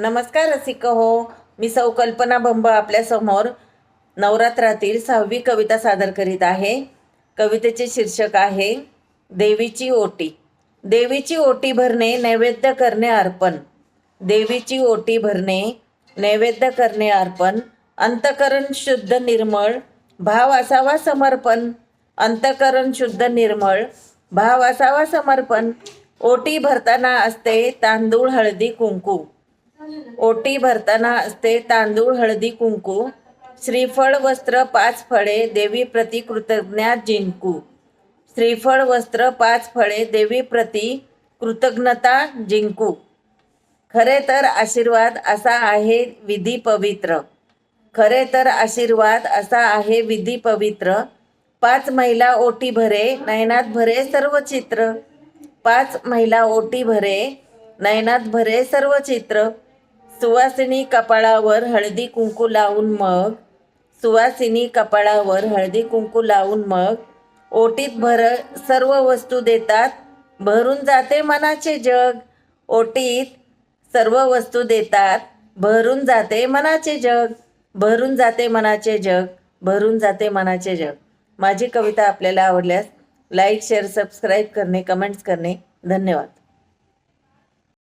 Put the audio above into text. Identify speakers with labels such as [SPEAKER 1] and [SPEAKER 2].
[SPEAKER 1] नमस्कार रसिक हो. मी सौ कल्पना बंब आपल्यासमोर नवरात्रातील सहावी कविता सादर करीत आहे. कवितेचे शीर्षक आहे देवीची ओटी. देवीची ओटी भरणे नैवेद्य करणे अर्पण. देवीची ओटी भरणे नैवेद्य करणे अर्पण. अंतकरण शुद्ध निर्मळ भाव असावा समर्पण. अंतकरण शुद्ध निर्मळ भाव असावा समर्पण. ओटी भरताना असते तांदूळ हळदी कुंकू. ओटी भरताना असते तांदूळ हळदी कुंकू श्रीफळ वस्त्र पाच फळे देवी प्रती कृतज्ञा जिंकू. श्रीफळ वस्त्र पाच फळे देवी प्रती कृतज्ञता जिंकू. खरे तर आशीर्वाद असा आहे विधी पवित्र. खरे तर आशीर्वाद असा आहे विधी पवित्र. पाच महिला ओटी भरे नयनात भरे सर्व चित्र. पाच महिला ओटी भरे नयनात भरे सर्व चित्र. सुवासिनी कपाळावर हळदी कुंकू लावून मग सुवासिनी कपाळावर हळदी कुंकू लावून मग ओटीत भर सर्व वस्तू देतात भरून जाते मनाचे जग. ओटीत सर्व वस्तू देतात भरून जाते मनाचे जग. भरून जाते मनाचे जग भरून जाते मनाचे जग. माझी कविता आपल्याला आवडल्यास लाईक शेअर सबस्क्राईब करणे कमेंट्स करणे. धन्यवाद.